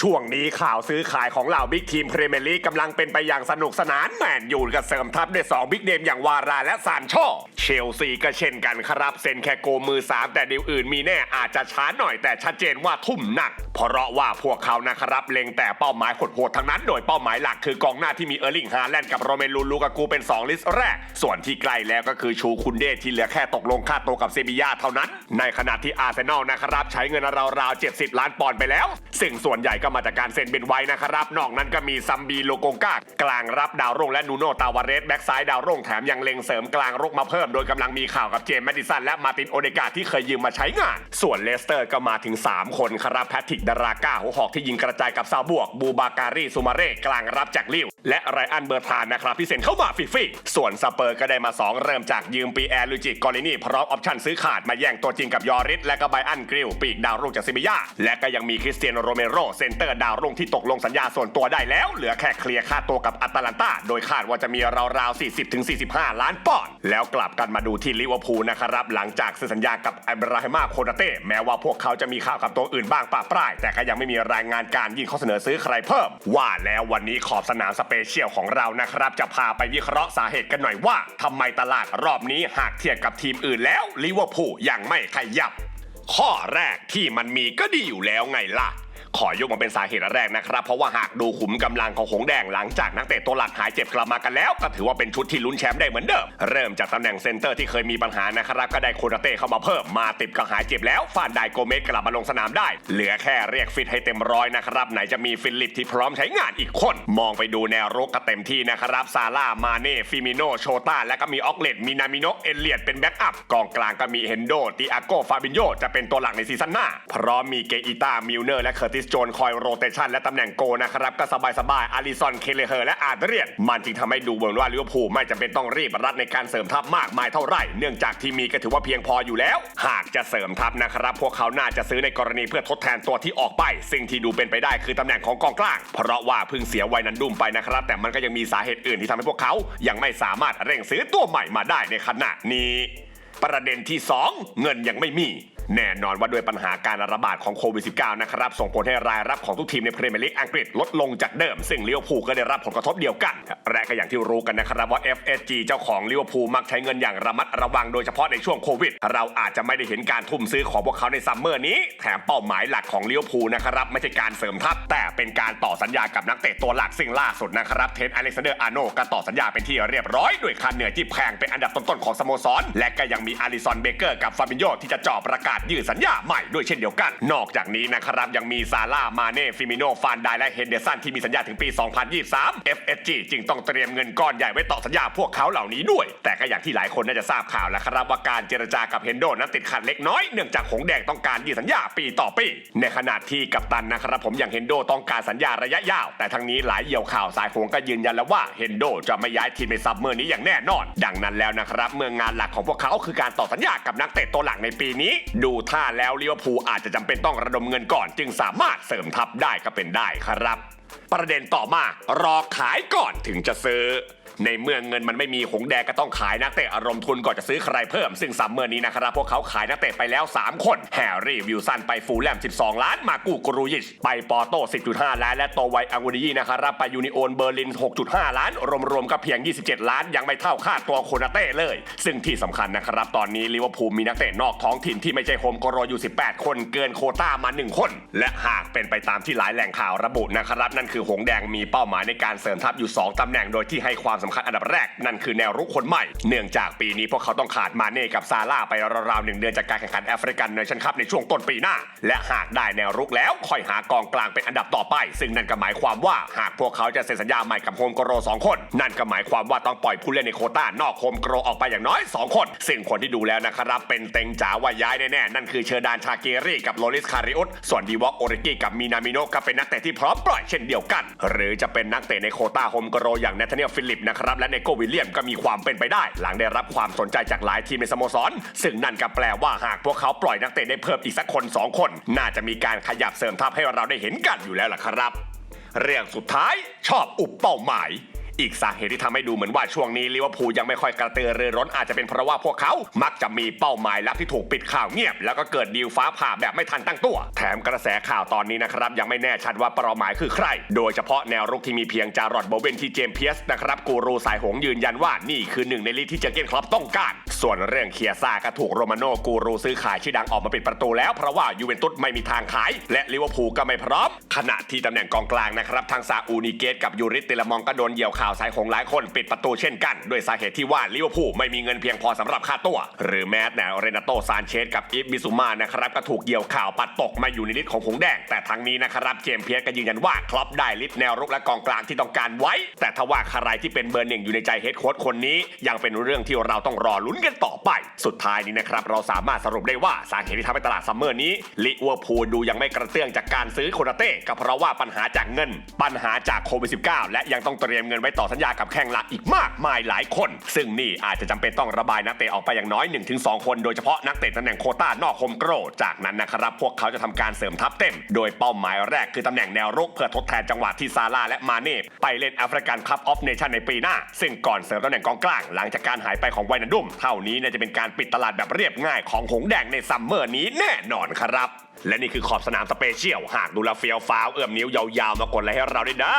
ช่วงนี้ข่าวซื้อขายของเหล่าบิ๊กทีมพรีเมียร์ลีกกำลังเป็นไปอย่างสนุกสนานแมนยูก็เสริมทัพด้วย2บิ๊กเนมอย่างวาราและซานโชเชลซีก็เช่นกันครับเซ็นแค่โกมือ 3 แต่ดีลอื่นมีแน่อาจจะช้าหน่อยแต่ชัดเจนว่าทุ่มหนัก เพราะว่าพวกเขานะครับเล็งแต่เป้าหมายโหดๆทั้งนั้น โดยเป้าหมายหลักคือกองหน้าที่มีเออร์ลิงฮาแลนด์กับโรเมลูลูกากูเป็น 2 ลิสต์แรก ส่วนที่ใกล้แล้วก็คือชูคุนเดที่เหลือแค่ตกลงค่าตัวกับเซบียาเท่านั้น ในขณะที่อาร์เซนอลนะครับใช้เงินราวๆ70 ล้านปอนด์ไปแล้ว ซึ่งส่วนใหญ่ก็มาจากการเซ็นเบนไว้นะครับ นอกนั้นก็มีซัมบีโลโกงกากลางรับดาวรุ่งและนูโนตาวาเรสแบ็กซ้ายดาวรุ่งแถมยังเล็งเสริมกลางรุกมาเพิ่มโดยกำลังมีข่าวกับเจมส์แมดิสันและมาตินโอเดกาที่เคยยืมมาใช้งาน ส่วนเลสเตอร์ก็มาถึง 3 คนครับแพทริกดาราก้าหัวหอกที่ยิงกระจายกับซาบวก บูบาการีซูมาเร่กลางรับจากลิวและไรอันเบอร์ทานนะครับที่เซ็นเข้ามาฟรีๆส่วนสเปอร์ก็ได้มา 2 เริ่มจากยืมปีแอร์ลูจิกอลินีพร้อมออปชั่นซื้อขาดมาแย่งตัวจริงกับยอริสและก็ไบอันกริลปีกดาวรุ่งจากซิบิยาและก็ยังมีคริสเตียนโรเมโรเซนเตอร์ดาวรุ่งที่ตกลงสัญญาส่วนตัวได้แล้ว เหลือแค่เคลียร์ค่าตัวกับอัตแลนตาโดยคาดว่าจะมีราวๆ 40-45 ล้านปอนด์แล้วกลับกันมาดูที่ลิเวอร์พูลนะครับ หลังจากเซ็นสัญญากับอับราฮิมาโคนาเต้แม้ว่าพวกเขาจะมีข่าวกับตัวอื่นบ้างปะปราย แต่ก็ยังไม่มีรายงานการยื่นข้อเสนอซื้อใครเพิ่ม ว่าแล้ววันนี้ขอบสนามสเปเชียลของเรานะครับจะพาไปวิเคราะห์สาเหตุกันหน่อยว่าทำไมตลาดรอบนี้หากเทียบกับทีมอื่นแล้วลิเวอร์พูลยังไม่ขยับ ข้อแรกที่มันมีก็ดีอยู่แล้วไงล่ะ ขอยกมาเป็นสาเหตุแรกนะครับเพราะว่าหากดูขุมกำลังของหงแดงหลังจากนักเตะตัวหลักหายเจ็บกลับมากันแล้ว ก็ถือว่าเป็นชุดที่ลุ้นแชมป์ได้เหมือนเดิม เริ่มจากตำแหน่งเซนเตอร์ที่เคยมีปัญหานะครับก็ได้โคนาเต้เข้ามาเพิ่มมาติดก็หายเจ็บแล้วฟานไดโกเมสกลับมาลงสนามได้ เหลือแค่เรียกฟิตให้เต็มร้อยนะครับไหนจะมีฟิลิปที่พร้อมใช้งานอีกคน มองไปดูแนวรุกก็เต็มที่นะครับซาร่ามาเน่ฟิมิโนโชต้าและก็มีออกเลตมินามิโนเอเลียดเป็นแบ็กอัพกองกลางก็มีเฮนโดติอาโกฟาบินโยจะเป็นตัวหลักในซีซั่นหน้าพร้อมมีเกอิต้ามิลเนอร์และเคอร์ติสโจนคอยโรเตชันและตำแหน่งโกนะครับก็สบายๆอาริซอนเคเลเฮอร์และอาร์เรียน มันจึงทำให้ดูเหมือนว่าลิเวอร์พูลไม่จำเป็นต้องรีบรัดในการเสริมทัพมากมายเท่าไหร่เนื่องจากที่มีก็ถือว่าเพียงพออยู่แล้ว หากจะเสริมทัพนะครับ พวกเขาน่าจะซื้อในกรณีเพื่อทดแทนตัวที่ออกไป สิ่งที่ดูเป็นไปได้คือตำแหน่งของกองกลาง เพราะว่าเพิ่งเสียไวนันดุมไปนะครับ แต่มันก็ยังมีสาเหตุอื่นที่ทำให้พวกเขา ยังไม่สามารถเร่งซื้อตัวใหม่มาได้ในขณะนี้ ประเด็นที่ 2 เงินยังไม่มี แน่นอนว่าด้วยปัญหาการระบาดของโควิด -19 นะครับส่งผลให้รายรับของทุกทีมในพรีเมียร์ลีกอังกฤษลดลงจากเดิม ซึ่งลิเวอร์พูลก็ได้รับผลกระทบเดียวกันและก็อย่างที่รู้กันนะครับว่า FSG เจ้าของลิเวอร์พูลมักใช้เงินอย่างระมัดระวังโดยเฉพาะในช่วงโควิด เราอาจจะไม่ได้เห็นการทุ่มซื้อของพวกเขาในซัมเมอร์นี้ แถมเป้าหมายหลักของลิเวอร์พูลนะครับไม่ใช่การเสริมทัพ แต่เป็นการต่อสัญญากับนักเตะตัวหลักซึ่งล่าสุดนะครับเทนอเล็กซานเดอร์อาโนก็ต่อสัญญาเป็นที่เรียบร้อยด้วยค่าเหนื่อยที่แพงเป็นอันดับต้นๆของสโมสรและก็ยังมีอาริซอนเบเกอร์กับฟาบินโยที่จะจ่อประกาศยืดสัญญาใหม่ด้วยเช่นเดียวกัน นอกจากนี้นะครับยังมีซาร่ามาเน่ฟิมิโนฟานไดและเฮนเดอร์สันที่มีสัญญาถึงปี 2023 FSG จึงต้องเตรียมเงินก้อนใหญ่ไว้ต่อสัญญาพวกเขาเหล่านี้ด้วย แต่ก็อย่างที่หลายคนน่าจะทราบข่าวแล้วครับว่าการเจรจากับเฮนโดนั้นติดขัดเล็กน้อยเนื่องจากหงแดงต้องการยืดสัญญาปีต่อปี ในขณะที่กัปตันนะครับผมอย่างเฮนโดต้องการสัญญาระยะยาว แต่ทั้งนี้หลายเหยี่ยวข่าวสายหงก็ยืนยันแล้วว่าเฮนโดจะไม่ย้ายทีมในซัมเมอร์นี้อย่างแน่นอน ดังนั้นแล้วนะครับเมืองานหลักของพวกเขาคือการต่อสัญญากับนักเตะตัวหลักในปีนี้ ดูท่าแล้วลิเวอร์พูลอาจจะจำเป็นต้องระดมเงินก่อน จึงสามารถเสริมทัพได้ก็เป็นได้ครับ ประเด็นต่อมารอขายก่อนถึงจะซื้อ ในเมื่อเงินมันไม่มีหงแดงก็ต้องขายนักเตะอารมณ์ทุนก่อนจะซื้อใครเพิ่ม ซึ่งซัมเมอร์นี้นะครับพวกเขาขายนักเตะไปแล้ว 3 คนแฮร์รี่วิลสันไปฟูลแลม 12 ล้าน มากูกรูยิช ไปปอโต้ 10.5 ล้าน และโตไวอังกูดีนะครับไปยูนิโอนเบอร์ลิน 6.5 ล้าน รวมๆก็เพียง 27 ล้าน ยังไม่เท่าค่าตัวโคนาเต้เลย ซึ่งที่สำคัญนะครับตอนนี้ลิเวอร์พูลมีนักเตะนอกท้องถิ่นที่ไม่ใช่โฮมโกโรอยู่ 18 คนเกินโคต้ามา 1 คน และหากเป็นไปตามที่หลายแหล่งข่าวระบุนะครับนั่นคือหงแดงมีเป้าหมายในการเสริมทัพอยู่ 2ตำแหน่งโดยที่ให้ความสำคัญอันดับแรกนั่นคือแนวรุกคนใหม่ เนื่องจากปีนี้พวกเขาต้องขาดมาเน่กับซาร่าไปราวๆหนึ่งเดือนจากการแข่งขันแอฟริกันเนชั่นคัพในช่วงต้นปีหน้า และหากได้แนวรุกแล้วค่อยหากองกลางเป็นอันดับต่อไป ซึ่งนั่นก็หมายความว่าหากพวกเขาจะเซ็นสัญญาใหม่กับโฮมโกโรสองคน นั่นก็หมายความว่าต้องปล่อยผู้เล่นในโคต้านอกโฮมโกโรออกไปอย่างน้อย 2 คน ซึ่งคนที่ดูแล้วนะครับเป็นเต็งจ๋าว่าย้ายแน่ๆนั่นคือเชอร์ดานชาเกรีกับโลลิสคาริอุสส่วนดีวอกโอริกิกับมีนามิโนก็เป็นนักเตะที่พร้อมปล่อยเช่นเดียวกัน หรือจะเป็นนักเตะในโคต้าโฮมโกโรอย่างเนธาเนียลฟิลิปนะครับ และเนโกวิลเลียมก็มีความเป็นไปได้ หลังได้รับความสนใจจากหลายทีมในสโมสร ซึ่งนั่นก็แปลว่าหากพวกเขาปล่อยนักเตะได้เพิ่มอีกสักคน 2 คน น่าจะมีการขยับเสริมทัพให้เราได้เห็นกันอยู่แล้วล่ะครับ เรื่องสุดท้ายชอบอุบเป้าหมาย อีกสาเหตุที่ทำให้ดูเหมือนว่าช่วงนี้ลิเวอร์พูลยังไม่ค่อยกระตือรือร้นอาจจะเป็นเพราะว่าพวกเขา มักจะมีเป้าหมายลับที่ถูกปิดข่าวเงียบ แล้วก็เกิดดีลฟ้าผ่าแบบไม่ทันตั้งตัว แถมกระแสข่าวตอนนี้นะครับยังไม่แน่ชัดว่าเป้าหมายคือใคร โดยเฉพาะแนวรุกที่มีเพียงจารอดโบเวนที่เจมส์เพียสนะครับกูรูสายหงยืนยันว่านี่คือหนึ่งในลีที่เจอเกนคลับต้องการ ส่วนเรื่องเคียซ่าก็ถูกโรมาโนกูรูซื้อขายชื่อดังออกมาปิดประตูแล้ว เพราะว่ายูเวนตุสไม่มีทางขาย และลิเวอร์พูลก็ไม่พร้อม ขณะที่ตำแหน่งกองกลางนะครับ ทางซาอูนิเกตกับยูริสเตลมองก็โดนเหยี่ยวข่าวสายหงหลายคนปิดประตูเช่นกันด้วยสาเหตุที่ว่าลิเวอร์พูลไม่มีเงินเพียงพอสำหรับค่าตัว หรือแม้แต่เรนาโตซานเชสกับอิฟบิซูมานะครับก็ถูกเหยี่ยวข่าวปัดตกมาอยู่ในลิสต์ของหงแดง แต่ทั้งนี้นะครับเจมเพียสก็ยืนยันว่าครอปได้ลิสต์แนวรุกและกองกลางที่ต้องการไว้ แต่ถ้าว่าใครที่เป็นเบอร์หนึ่งอยู่ในใจเฮดโค้ชคนนี้ยังเป็นเรื่องที่เราต้องรอลุ้นกันต่อไป สุดท้ายนี้นะครับเราสามารถสรุปได้ว่าสาเหตุที่ทำให้ตลาดซัมเมอร์นี้ลิเวอร์พูลดูยังไม่กระเตื้องจากการซื้อโคนาเต้ก็เพราะว่าปัญหาจากเงิน ปัญหาจากโควิด -19 และยังต้องเตรียมเงินไว้ต่อสัญญากับแข่งหลักอีกมากมายหลายคน ซึ่งนี่อาจจะจำเป็นต้องระบายนักเตะออกไปอย่างน้อย 1-2 คนโดยเฉพาะนักเตะตำแหน่งโคต้านอกโฮมโกรจากนั้นนะครับพวกเขาจะทำการเสริมทัพเต็ม โดยเป้าหมายแรกคือตำแหน่งแนวรุกเพื่อทดแทนจังหวะที่ซาร่าและมาเน่ไปเล่นแอฟริกันคัพออฟเนชั่นในปีหน้า ซึ่งก่อนเสริมตำแหน่งกองกลางหลังจากการหายไปของไวนันดุมเท่านี้น่าจะเป็นการปิดตลาดแบบเรียบง่ายของหงแดงในซัมเมอร์นี้แน่นอนครับ และนี่คือขอบสนามสเปเชียล หากดูแลเฟียวฟ้าวเอื้อมนิ้วยาวๆมากดไลค์ให้เราด้วยนะ